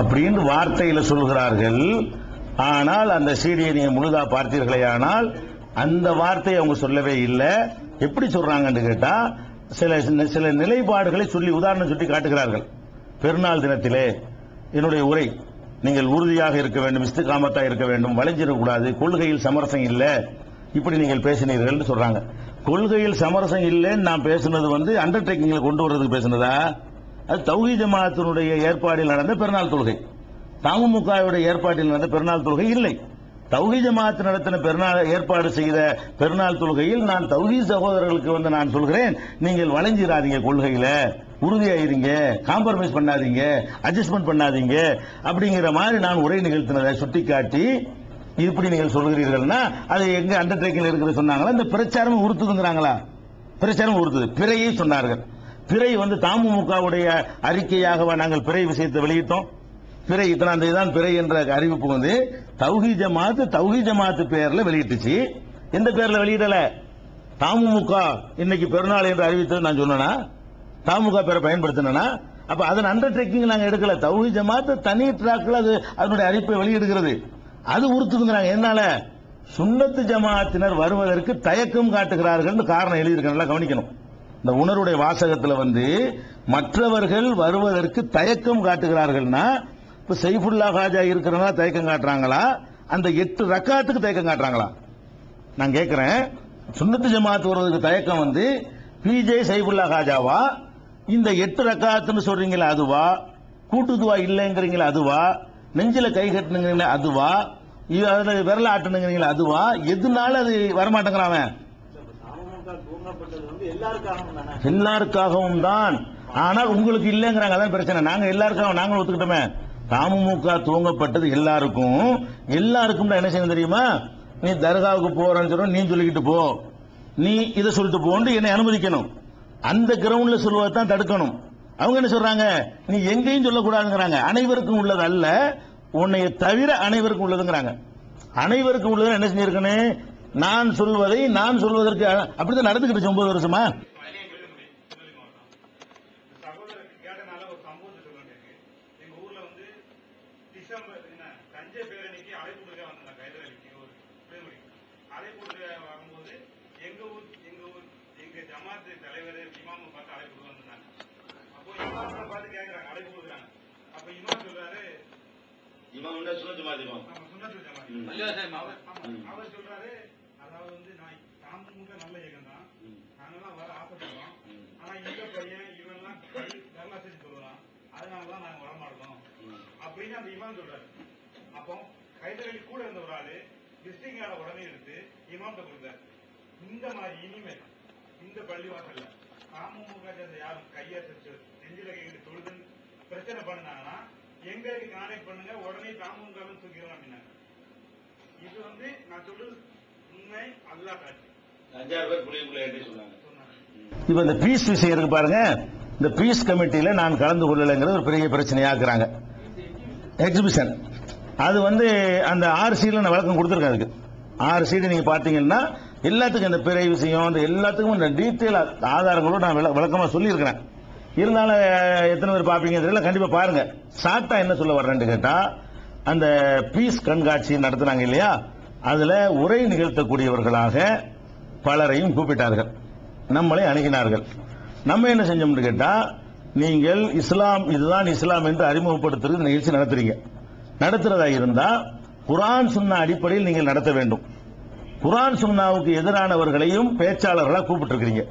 அப்படின்னு வார்த்தையில சொல்கிறார்கள். ஆனால் அந்த சீடியை நீங்க முழுதா பார்த்தீர்களே ஆனால் அந்த வார்த்தையை அவங்க சொல்லவே இல்லை. எப்படி சொல்றாங்கன்னு கேட்டா சில சில நிலைப்பாடுகளை சொல்லி உதாரணம் சுட்டி காட்டுகிறார்கள். பெருநாள் தினத்திலே என்னுடைய உரை நீங்கள் உறுதியாக இருக்க வேண்டும் இஸ்திகாமத்தா இருக்க வேண்டும் வளைஞ்சிடக்கூடாது கொள்கையில் சமரசம் இல்லை இப்படி நீங்கள் பேசினீர்கள் சொல்றாங்க. கொள்கையில் சமரசம் இல்லைன்னு நான் பேசுனது வந்து அண்டர்டேக்கிங்ல கொண்டு வர்றதுக்கு பேசுனதா? அது தௌஹி ஜமாத்தினுடைய ஏற்பாடில் நடந்த பெருநாள் தொழுகை. தமுமுகவுடைய ஏற்பாட்டில் நடந்த பெருநாள் தொழுகை இல்லை. தௌஹி ஜமாத் நடத்தின பெருநாள் ஏற்பாடு செய்த பெருநாள் தொழுகையில் நான் தௌஹி சகோதரர்களுக்கு வந்து நான் சொல்கிறேன் நீங்கள் வளைஞ்சிடாதீங்க கொள்கையில. உறுதியாயிருங்க காம்ப்ரமைஸ் பண்ணாதீங்க அட்ஜஸ்ட்மெண்ட் பண்ணாதீங்க அப்படிங்கிற மாதிரி நான் உரை நிகழ்த்தினதை சுட்டிக்காட்டி இப்படி நீங்கள் சொல்கிறீர்கள்னா அது எங்க அண்டர்டேக்கிங் இருக்கிறது சொன்னாங்களா? இந்த பிரச்சாரம் உறுத்துதுங்கிறாங்களா? பிரச்சாரம் உறுத்துது. பிறையை சொன்னார்கள். பிறை வந்து தாமுமுகவுடைய அறிக்கையாகவா நாங்கள் பிறை விஷயத்தை வெளியிட்டோம். பிறை இத்தனாம் தேதி தான் பிறை என்ற அறிவிப்பு வந்து தௌஹி ஜமாத் தௌஹி ஜமாத் பேர்ல வெளியிட்டுச்சு. எந்த பேர்ல வெளியிடல? தாமுமுக இன்னைக்கு பெருநாள் என்று அறிவித்தது நான் சொன்னேனா? தாமுக பேரை பயன்படுத்தினா அப்ப அதன் அண்டர்டேக்கிங் நாங்க எடுக்கல. தௌஹி ஜமாத் தனி டிராக்ல அது அதனுடைய அறிவிப்பை வெளியிடுகிறது. அது உறுத்துதுங்கிறாங்க. என்னால சுன்னத்து ஜமாத்தினர் வருவதற்கு தயக்கம் காட்டுகிறார்கள் காரணம் எழுதியிருக்க நல்லா கவனிக்கணும். இந்த உணர்வுடைய வாசகத்துல வந்து மற்றவர்கள் வருவதற்கு தயக்கம் காட்டுகிறார்கள்னா இப்ப சைஃபுல்லா ஹாஜா இருக்கிறனா தயக்கம் காட்டுறாங்களா? அந்த எட்டு ரக்காத்துக்கு தயக்கம் காட்டுறாங்களா? நான் கேட்கிறேன் சுண்ணத்து ஜமாத் வருவதற்கு தயக்கம் வந்து பிஜே சைஃபுல்லா ஹாஜாவா? இந்த எட்டு ரக்காத்துன்னு சொல்றீங்களா அதுவா? கூட்டுதுவா இல்லைங்கிறீங்களா அதுவா? நெஞ்சில கை கட்டுனுங்கிறீங்களா அதுவா? இது அதுல விரல ஆட்டணுங்கிறீங்களே அதுவா? எதுனால அது வரமாட்டேங்கிறான் அவன்? எல்லாருக்காகவும் தான். ஆனால் உங்களுக்கு இல்லைங்கிறாங்க அதான் பிரச்சனை. நாங்க எல்லாருக்காகவும் நாங்களும் ஒத்துக்கிட்டோமே. தமுமுக துவங்கப்பட்டது எல்லாருக்கும். எல்லாருக்கும் என்ன செய்யணும் தெரியுமா? நீ தர்காவுக்கு போறன்னு சொல்ற நீ சொல்லிக்கிட்டு போ. நீ இதை சொல்லிட்டு போன்னு என்னை அனுமதிக்கணும். அந்த கிரவுண்ட்ல சொல்லுவதை தான் தடுக்கணும். அவங்க என்ன சொல்றாங்க? நீ எங்கேயும் சொல்லக்கூடாதுங்கிறாங்க. அனைவருக்கும் உள்ளது அல்ல உன்னைய தவிர அனைவருக்கும் உள்ளதுங்கிறாங்க. அனைவருக்கும் உள்ளது என்ன செஞ்சிருக்கனே? நான் சொல்வதை நான் சொல்வதற்கு அப்படிதான் நடந்துக்கிட்டு ஒன்பது வருஷமா? அப்போ பார்த்து அழைப்பு கொடுக்குறாங்க. அப்ப இமாம் சொல்றாரு இவன் சுனத்து மாதிரிமா நம்ம சுண்ணத்து ஜமாத் ம். அவர் அவர் சொல்றாரு அதாவது வந்து நான் தாமுக நல்ல இயக்கம் தான். நாங்கெல்லாம் வர ஆசைப்படுறோம். ஆனா இந்த பையன் இவன்லாம் கை நல்லா செஞ்சு சொல்லுறான் அதனாலதான் நாங்க வரமாட்டோம். அப்படின்னு அந்த இமாம் சொல்றாரு. அப்போ கைதறி கூட இருந்த ஒரு ஆளு விசிட்டிங் கார்டை உடனே எடுத்து இமாம்கிட்ட கொடுத்தாரு. இந்த மாதிரி இனிமேல் இந்த பள்ளிவாசல்ல தாமுக சேர்ந்த யாரும் கையசைச்சு நெஞ்சில கைட்டு தொழுதுன்னு பிரச்சனை பண்ணாங்கன்னா எங்களுக்கு கான்டாக்ட் பண்ணுங்க உடனே தாமுகன்னு தூக்கிடுவோம் அப்படின்னாங்க இது வந்து நான் சொல்றது உண்மை அல்லாஹ் காட்சி. அஞ்சாறு பேர் புள்ளிய சொன்னாங்க. சொன்னாங்க இப்ப இந்த பீஸ் விஷயம் இருக்கு பாருங்க. இந்த பீஸ் கமிட்டியில நான் கலந்து கொள்ளலைங்கிறது ஒரு பெரிய பிரச்சனையாக்குறாங்க. எக்ஸிபிஷன் அது வந்து அந்த ஆறு சீட்ல நான் விளக்கம் கொடுத்துருக்கேன் அதுக்கு. ஆறு சீடு நீங்க பாத்தீங்கன்னா எல்லாத்துக்கும் இந்த பிறை விஷயம் இந்த எல்லாத்துக்கும் இந்த டீட்டெயில் ஆதாரங்களோட நான் விள- விளக்கமா சொல்லியிருக்கிறேன். இருந்தாலும் எத்தனை பேர் பார்ப்பீங்க தெரியல. கண்டிப்பாக பாருங்க. சாட்டா என்ன சொல்ல வர்றேன்னு கேட்டால் அந்த பீஸ் கண்காட்சி நடத்துனாங்க இல்லையா? அதில் உரை நிகழ்த்தக்கூடியவர்களாக பலரையும் கூப்பிட்டார்கள். நம்மளை அணுகினார்கள். நம்ம என்ன செஞ்சோம்னு கேட்டால் நீங்கள் இஸ்லாம் இதுதான் இஸ்லாம் என்று அறிமுகப்படுத்துறது நிகழ்ச்சி நடத்துறீங்க. நடத்துறதா இருந்தால் குரான் சுன்னா அடிப்படையில் நீங்கள் நடத்த வேண்டும். குரான் சுன்னாவுக்கு எதிரானவர்களையும் பேச்சாளர்களாக கூப்பிட்டுருக்கிறீங்க.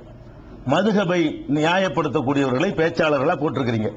மதுகபை நியாயப்படுத்தக்கூடியவர்களை பேச்சாளர்களா போட்டிருக்கிறீங்க.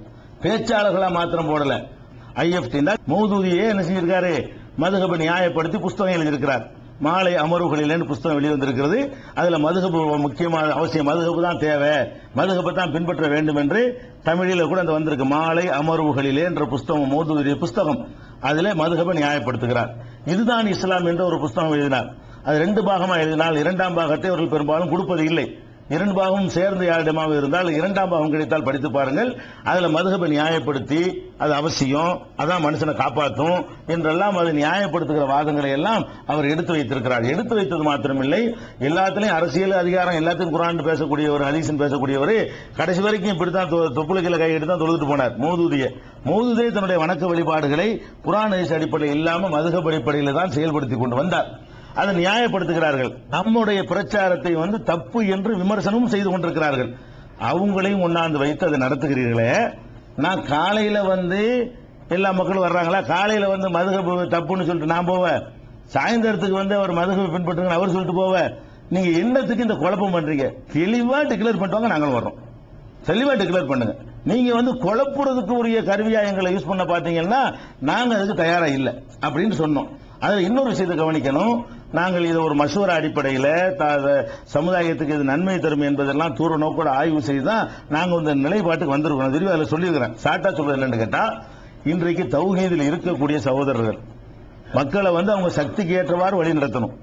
பேச்சாளர்களா மாத்திரம் போடல. ஐஎஃப்டினா மௌதூதியே என்ன செஞ்சிருக்காரு? மதுகபை நியாயப்படுத்தி புஸ்தகம் எழுதியிருக்கிறார். மாலை அமர்வுகளில் புஸ்தகம் வெளிவந்திருக்கிறது. அதுல மதுகபு முக்கியமான அவசியம். மதுகபு தான் தேவை. மதுகபை தான் பின்பற்ற வேண்டும் என்று தமிழில் கூட அந்த வந்திருக்கு. மாலை அமர்வுகளிலே என்ற புஸ்தகம் மௌதூதி புஸ்தகம். அதில் மதுகபை நியாயப்படுத்துகிறார். இதுதான் இஸ்லாம் என்ற ஒரு புஸ்தகம் எழுதினார். அது ரெண்டு பாகமாக எழுதினால் இரண்டாம் பாகத்தை அவர்கள் பெரும்பாலும் கொடுப்பது இல்லை. இரண்டு பாகமும் சேர்ந்த யாரிடமாக இருந்தால் இரண்டாம் பாகம் கிடைத்தால் படித்து பாருங்கள். அதில் மதுகபை நியாயப்படுத்தி அது அவசியம் அதான் மனுஷனை காப்பாற்றும் என்றெல்லாம் அதை நியாயப்படுத்துகிற வாதங்களை எல்லாம் அவர் எடுத்து வைத்திருக்கிறார். எடுத்து வைத்தது மாத்திரமில்லை எல்லாத்திலையும் அரசியல் அதிகாரம் எல்லாத்தையும் குரான் பேசக்கூடியவர் ஹதீசன் பேசக்கூடியவர் கடைசி வரைக்கும் இப்படித்தான் தொ- தொப்புளுக்கில கையெடுத்து தான் தொழுதுட்டு போனார். மௌதூதிய. மௌதூதிய தன்னுடைய வணக்க வழிபாடுகளை குரான் அடிப்படையில் இல்லாமல் மதுகப் அடிப்படையில் தான் செயல்படுத்தி கொண்டு வந்தார். அதை நியாயப்படுத்துகிறார்கள். நம்முடைய பிரச்சாரத்தை வந்து தப்பு என்று விமர்சனமும் செய்து கொண்டிருக்கிறார்கள். அவங்களையும் கொண்டாந்து வைத்து அதை நடத்துகிறீர்களே. நான் காலையில் வந்து எல்லா மக்களும் வர்றாங்களா? காலையில் வந்து மதுகபு தப்புன்னு சொல்லிட்டு நான் போவேன். சாயந்தரத்துக்கு வந்து அவர் மதுகபை பின்பற்றுங்க அவர் சொல்லிட்டு போவேன். நீங்கள் என்னத்துக்கு இந்த குழப்பம் பண்ணுறீங்க தெளிவாக டிக்ளேர் பண்ணிட்டு நாங்களும் வர்றோம். தெளிவாக டிக்ளேர் பண்ணுங்க. நீங்கள் வந்து குழப்புறதுக்கு உரிய கருவியாக எங்களை யூஸ் பண்ண பார்த்தீங்கன்னா நாங்கள் அதுக்கு தயாராக இல்லை. அப்படின்னு சொன்னோம். அதில் இன்னொரு விஷயத்தை கவனிக்கணும். நாங்கள் இதை ஒரு மசூர அடிப்படையில் சமுதாயத்துக்கு இது நன்மை தரும் என்பதெல்லாம் தூர நோக்கோட ஆய்வு செய்து தான் நாங்கள் இந்த நிலைப்பாட்டுக்கு வந்திருக்கோம். திரும்பி அதில் சொல்லியிருக்கிறேன். சாட்டா சொல்றது இல்லைன்னு கேட்டால் இன்றைக்கு தௌஹீதில் இருக்கக்கூடிய சகோதரர்கள் மக்களை வந்து அவங்க சக்திக்கு ஏற்றவாறு வழி நடத்தணும்.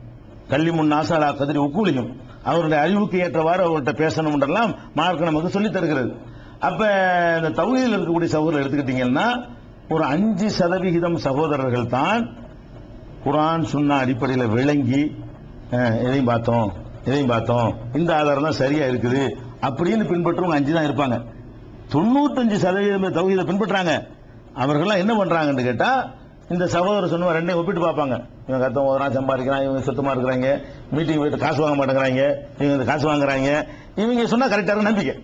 கல்வி முன் நாசாலா கதிரி உக்கூலியும் அவருடைய அறிவுக்கு ஏற்றவாறு அவர்கிட்ட பேசணும்ன்றெல்லாம் மார்க் நமக்கு சொல்லித் தருகிறது. அப்ப இந்த தௌஹீதில் இருக்கக்கூடிய சகோதரர் எடுத்துக்கிட்டீங்கன்னா ஒரு அஞ்சு சதவிகிதம் சகோதரர்கள் தான் குரான் சுண்ணா அடிப்படையில் விளங்கி அஹ், இதையும் பார்த்தோம் இதையும் பார்த்தோம் இந்த ஆதாரம் தான் சரியா இருக்குது அப்படின்னு பின்பற்றவங்க அஞ்சு தான் இருப்பாங்க. தொண்ணூத்தஞ்சு சதவீதம் தௌஹீதை பின்பற்றாங்க. அவர்கள்லாம் என்ன பண்றாங்கன்னு கேட்டா இந்த சகோதரர் சொன்ன ரெண்டையும் ஒப்பிட்டு பார்ப்பாங்க. இவங்க கத்தம் ஓதுறான் சம்பாதிக்கிறான் இவங்க சுத்தமா இருக்கிறாங்க மீட்டிங் போயிட்டு காசு வாங்க மாட்டேங்கிறாங்க இவங்க இந்த காசு வாங்குறாங்க. இவங்க சொன்னா கரெக்டான நம்பிக்கை.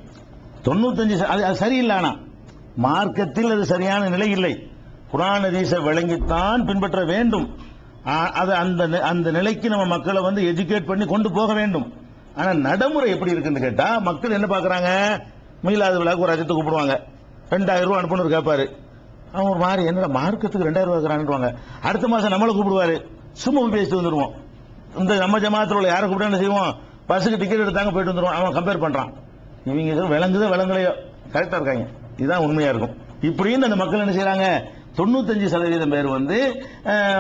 தொண்ணூத்தஞ்சு அது அது சரியில்லை ஆனா மார்க்கத்தில் அது சரியான நிலை இல்லை. குரான் ஹதீஸை விளங்கித்தான் பின்பற்ற வேண்டும். அது அந்த அந்த நிலைக்கு நம்ம மக்களை வந்து எஜுகேட் பண்ணி கொண்டு போக வேண்டும். ஆனா நடைமுறை எப்படி இருக்குன்னு கேட்டா மக்கள் என்ன பாக்குறாங்க? மீளாது விழாக்கு ஒரு அஜத்தை கூப்பிடுவாங்க. ரெண்டாயிரம் ரூபா அனுப்பணும் கேட்பாரு அவன் ஒரு மாதிரி என்னடா மார்க்கத்துக்கு ரெண்டாயிரம் ரூபா இருக்கிறான்னுவாங்க அடுத்த மாசம் நம்மளை கூப்பிடுவாரு. சும்மா பேசிட்டு வந்துடுவோம் இந்த நம்ம ஜமாத்தில் உள்ள யாரை கூப்பிட்டா என்ன செய்வோம்? பஸ்ஸுக்கு டிக்கெட் எடுத்தாங்க போயிட்டு வந்துடுவோம் அவன் கம்பேர் பண்றான். இவங்க விளங்குதோ விளங்கலையோ? கரெக்டா இருக்காங்க. இதுதான் உண்மையா இருக்கும். இப்படின்னு அந்த மக்கள் என்ன செய்கிறாங்க தொண்ணூத்தஞ்சு சதவீதம் பேர் வந்து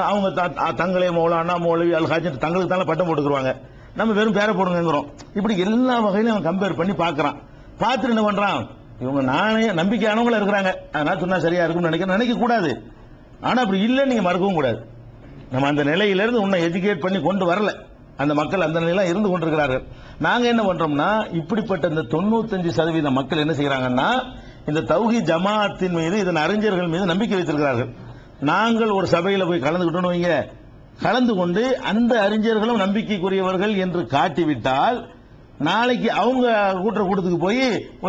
அவங்க த- த- தங்களே மௌலானா மௌலவி அல்ஹாஜ் தங்களுக்கு தானே பட்டம் போட்டுக்குருவாங்க. நம்ம வெறும் பேரை போடுங்கிறோம் இப்படி எல்லா வகையிலும் அவன் கம்பேர் பண்ணி பார்க்குறான். பார்த்துட்டு என்ன பண்ணுறான் இவங்க நானே நம்பிக்கையானவங்களா இருக்கிறாங்க. அதனால சொன்னால் சரியா இருக்கும்னு நினைக்க நினைக்க கூடாது. அப்படி இல்லைன்னு நீங்கள் மறக்கவும் கூடாது. நம்ம அந்த நிலையிலேருந்து உன்னை எஜுகேட் பண்ணி கொண்டு வரல. அந்த மக்கள் அந்த நிலையில இருந்து கொண்டிருக்கிறார்கள். நாங்கள் என்ன பண்ணுறோம்னா இப்படிப்பட்ட இந்த தொண்ணூத்தஞ்சு சதவீத மக்கள் என்ன செய்கிறாங்கன்னா இந்த தௌஹி ஜமாஅத்தின் மீது இதன் அறிஞர்கள் மீது நம்பிக்கை வைத்திருக்கிறார்கள். நாங்கள் ஒரு சபையில் போய் கலந்துக்கிட்டோம்னு வைங்க. கலந்து கொண்டு அந்த அறிஞர்களும் நம்பிக்கைக்குரியவர்கள் என்று காட்டிவிட்டால் நாளைக்கு அவங்க கூட்டுற கூட்டத்துக்கு போய்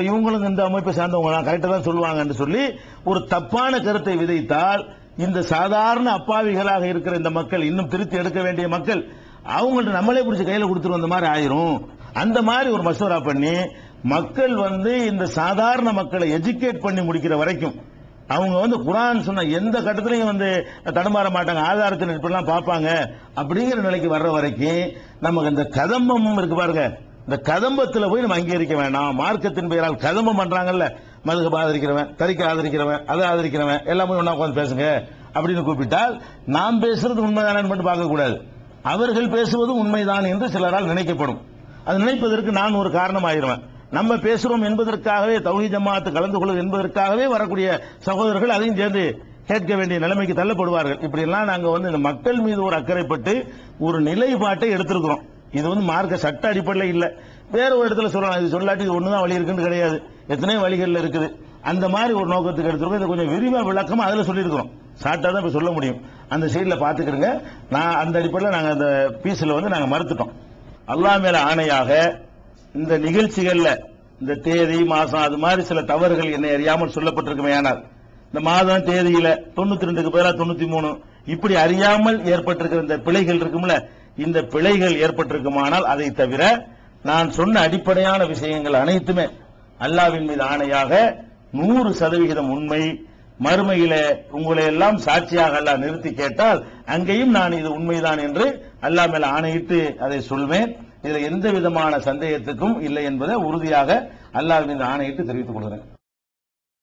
இவங்களும் இந்த அமைப்பை சார்ந்தவங்க கரெக்டாக தான் சொல்லுவாங்கன்னு சொல்லி ஒரு தப்பான கருத்தை விதைத்தால் இந்த சாதாரண அப்பாவிகளாக இருக்கிற இந்த மக்கள் இன்னும் திருத்தி எடுக்க வேண்டிய மக்கள் அவங்கள்ட்ட நம்மளே பிடிச்சி கையில் கொடுத்துரு வந்த மாதிரி ஆயிரும். அந்த மாதிரி ஒரு மசோரா பண்ணி மக்கள் வந்து இந்த சாதாரண மக்களை எஜுகேட் பண்ணி முடிக்கிற வரைக்கும் அவங்க வந்து குரான் சொன்ன எந்த கட்டத்திலையும் வந்து தடுமாற மாட்டாங்க ஆதாரத்தின் இப்படிலாம் பார்ப்பாங்க. அப்படிங்கிற நிலைக்கு வர்ற வரைக்கும் நமக்கு இந்த கதம்பம் இருக்கு பாருங்க. இந்த கதம்பத்தில் போய் நம்ம அங்கீகரிக்க வேண்டாம் மார்க்கத்தின் பெயரால் கதம்பம் பண்றாங்கல்ல. மதுகப்ப ஆதரிக்கிறவன் தறிக்க ஆதரிக்கிறவன் அதை ஆதரிக்கிறவன் எல்லாமே ஒன்றா உட்காந்து பேசுங்க அப்படின்னு கூப்பிட்டால் நாம் பேசுறது உண்மைதானு மட்டும் பார்க்கக்கூடாது. அவர்கள் பேசுவதும் உண்மைதான் என்று சிலரால் நினைக்கப்படும். அது நினைப்பதற்கு நான் ஒரு காரணம் ஆயிடுவேன் நம்ம பேசுறோம் என்பதற்காகவே தௌஹி ஜமாத்து கலந்து கொள்வது என்பதற்காகவே வரக்கூடிய சகோதரர்கள் அதையும் சேர்ந்து கேட்க வேண்டிய நிலைமைக்கு தள்ளப்படுவார்கள். இப்படியெல்லாம் நாங்கள் வந்து இந்த மக்கள் மீது ஒரு அக்கறைப்பட்டு ஒரு நிலைப்பாட்டை எடுத்திருக்கிறோம். இது வந்து மார்க்க சட்ட அடிப்படையில் இல்லை. வேற ஒரு இடத்துல சொல்லலாம். இது சொல்லாட்டி இது தான் வழி இருக்குன்னு கிடையாது. எத்தனையோ வழிகளில் இருக்குது. அந்த மாதிரி ஒரு நோக்கத்துக்கு எடுத்துருக்கோம். இதை கொஞ்சம் விரிவாக விளக்கமாக அதில் சொல்லியிருக்கிறோம். சாட்டாக தான் இப்போ சொல்ல முடியும். அந்த சைடில் பார்த்துக்கிறோங்க நான் அந்த அடிப்படையில் நாங்கள் அந்த பீஸில் வந்து நாங்கள் மறுத்துட்டோம். அல்லா மேல ஆணையாக இந்த நிகழ்ச்சிகள்ல இந்த தேதி மாசம் அது மாதிரி சில தவறுகள் என்னை அறியாமல் சொல்லப்பட்டிருக்குமே ஆனால் இந்த மாதம் தேதியில தொண்ணூத்தி ரெண்டுக்கு பதிலாக தொண்ணூத்தி மூணு இப்படி அறியாமல் ஏற்பட்டிருக்கிற இந்த பிழைகள் இருக்கும்ல இந்த பிழைகள் ஏற்பட்டிருக்குமானால் அதை தவிர நான் சொன்ன அடிப்படையான விஷயங்கள் அனைத்துமே அல்லாவின் மீது ஆணையாக நூறு சதவிகிதம் உண்மை. மறுமையில உங்களை எல்லாம் சாட்சியாக அல்லாஹ் நிறுத்தி கேட்டால் அங்கேயும் நான் இது உண்மைதான் என்று அல்லாஹ் மேல ஆணையிட்டு அதை சொல்வேன். இதுல எந்த விதமான சந்தேகத்துக்கும் இல்லை என்பதை உறுதியாக அல்லாஹ் மீது ஆணையிட்டு தெரிவித்துக் கொள்கிறேன்.